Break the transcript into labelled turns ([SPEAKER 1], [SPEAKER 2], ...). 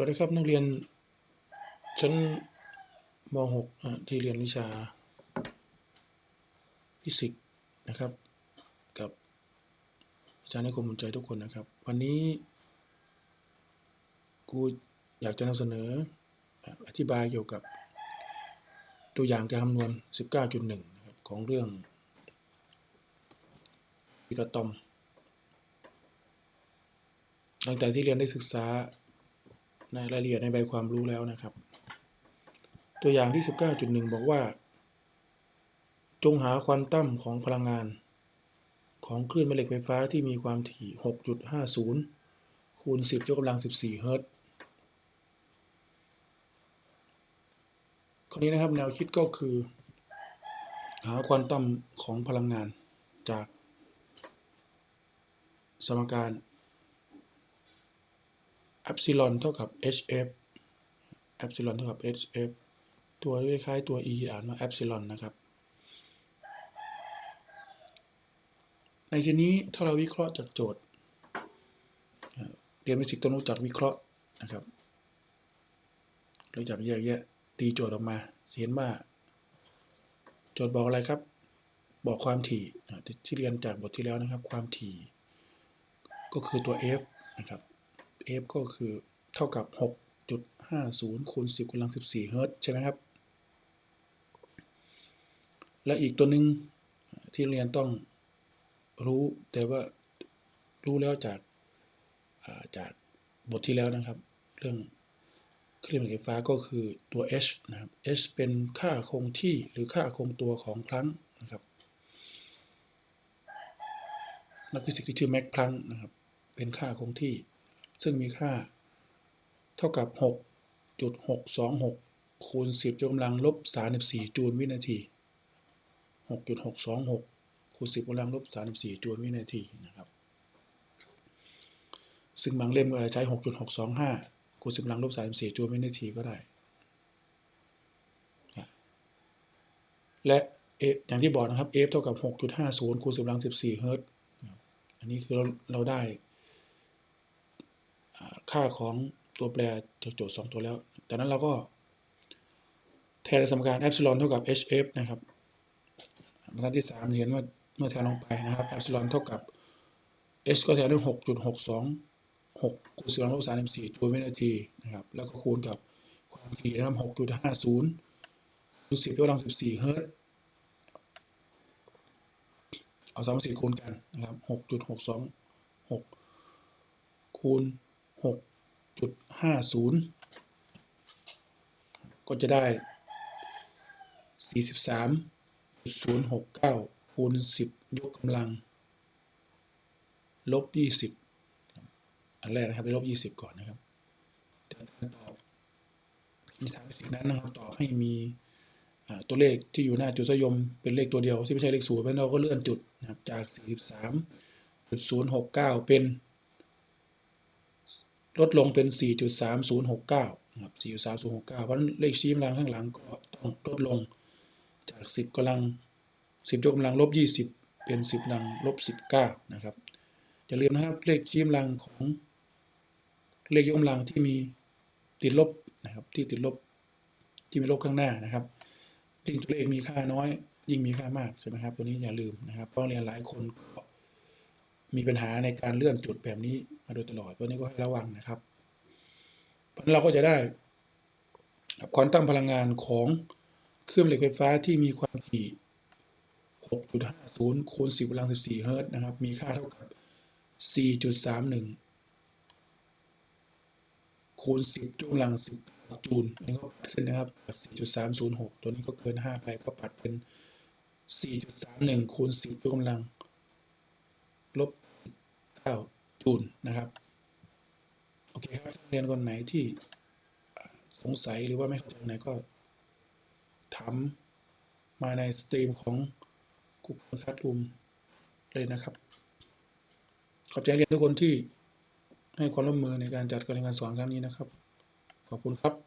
[SPEAKER 1] วัสดีครับนักเรียนชั้นม .6 ที่เรียนวิชาฟิสิกส์นะครับ กับอาจารย์ในกรมใจทุกคนนะครับ วันนี้กูอยากจะนำเสนออะอธิบายเกี่ยวกับตัวอย่างการคำนวณ 19.1นะครับของเรื่องอิกาตอมหลังจากที่เรียนได้ศึกษา ในรายละเอียดในใบความรู้แล้วนะครับ ตัวอย่างที่ 19.1 บอกว่า จงหาควอนตัมของพลังงาน ของคลื่นแม่เหล็กไฟฟ้าที่มีความถี่ 6.50 คูณ 10ยกกำลัง 14 เฮิรตซ์คราวนี้นะครับแนวคิดก็คือ หาควอนตัมของพลังงานจากสมการ เอปซิลอนเท่ากับ hf เอปซิลอนเท่ากับ hf ตัวคล้ายๆตัว e อ่านว่าเอปซิลอนนะครับ ในที่นี้ถ้าเราวิเคราะห์จากโจทย์ เรียนฟิสิกส์ต้องรู้จักวิเคราะห์นะครับรู้จักแยกแยะตีโจทย์ออกมาเห็นว่าโจทย์บอกอะไรครับ บอกความถี่ที่เรียนจากบทที่แล้วนะครับ ความถี่ ก็คือตัว f นะครับ f ก็คือเท่ากับ 6.50คูณ10กำลัง 14 เฮิรตซ์ใช่ไหมครับ และอีกตัวหนึ่งที่เรียนต้องรู้แต่ว่ารู้แล้วจากาจากบทที่แล้วนะครับ เรื่องครื่องหมายไฟฟ้าก็คือตัว h นะครับ h เป็นค่าคงที่หรือค่าคงตัวของพลังนะครับนักฟิสิกส์ที่ชื่อแม็กพลังนะครับ เป็นค่าคงที่ ซึ่งมีค่า เท่ากับ 6.626 คูณ 10ยกกำลังลบ 34 จูลวินาที 6.626 คูณ 10กำลังลบ 34 จูลวินาทีนะครับซึ่งบางเล่มก็จะใช้ 6.625 คูณ 10กำลังลบ 34 จูลวินาทีก็ได้ และ f ออย่างที่บอกนะครับ f เท่ากับ 6.50 คูณ 10กำลัง 14 เฮิรตซ์นะครับอันนี้คือเราเราได้ ค่าของตัวแปรจากโจทย์สองตัวแล้วจากนั้นเราก็แทนสมการเอ s ซิลอนเท่ากับ hf นะครับบรรทัดที่สามเห็นว่าเมื่อแทนลงไปนะครับเอ s ซิลอนเท่ากับ h ก็แทนด้วยหกจุดหกสองหกคูณสิบกำลังลบสามสิบสี่จูลวินาทีนะครับ แล้วก็คูณกับความถี่นะครับหกจุดห้าศูนย์คูณสิบยกกำลังสิบสี่เฮิรตซ์เอาสามสี่คูณกันนะครับหกจุดหกสองหกคูณ 6.50 ก็จะได้ 43.069 คูณ 10 ยกกำลัง ลบ 20 อันแรกนะครับไปลบ 20 ก่อนนะครับแต่ถ้าตอบมีทางสิ่งนั้นนะครับตอบให้มีตัวเลขที่อยู่หน้าจุดสยมเป็นเลขตัวเดียวที่ไม่ใช่เลขศูนย์เพราะเราก็เลื่อนจุดนะครับจาก 43.069 เป็น ลดลงเป็น 4.3069นะครับ4.3069 เพราะนั้นเลขชี้กำลังข้างหลังก็ต้องลดลงจาก 10กำลัง 10ยกกำลังลบ 20 เป็น 10กำลังลบ 19 นะครับอย่าลืมนะครับเลขชี้กำลังของเลขยกกำลังที่มีติดลบนะครับที่ติดลบที่มีลบข้างหน้านะครับยิ่งตัวเลขมีค่าน้อย ยิ่งมีค่ามากใช่ไหมครับตัวนี้อย่าลืมนะครับเพราะเรียนหลายคนมีปัญหาในการเลื่อนจุดแบบนี้ มาโดยตลอดวันนี้ก็ให้ระวังนะครับเพราะนั้นเราก็จะได้ควอนตัมพลังงานของเครื่องเหล็กไฟฟ้าที่มีความถี่6.50คูณ10กำลัง14เฮิรตซ์นะครับ มีค่าเท่ากับ 4.31คูณ10ยกกำลัง10จูลอันนี้ก็ปัดขึ้นนะครับจาก4.306 ตัวนี้ก็เกิน 5 ไปก็ปัดเป็น 4.31คูณ10ยกกำลังลบ9 ทูลนะครับโอเคครับนักเรียนคนไหนที่สงสัยหรือว่าไม่เข้าใจไหนก็ถามมาในสตรีมของ Google Classroom เลยนะครับ ขอบใจเรียนทุกคนที่ให้ความร่วมมือในการจัดการเรียนการสอนครั้งนี้นะครับ ขอบคุณครับ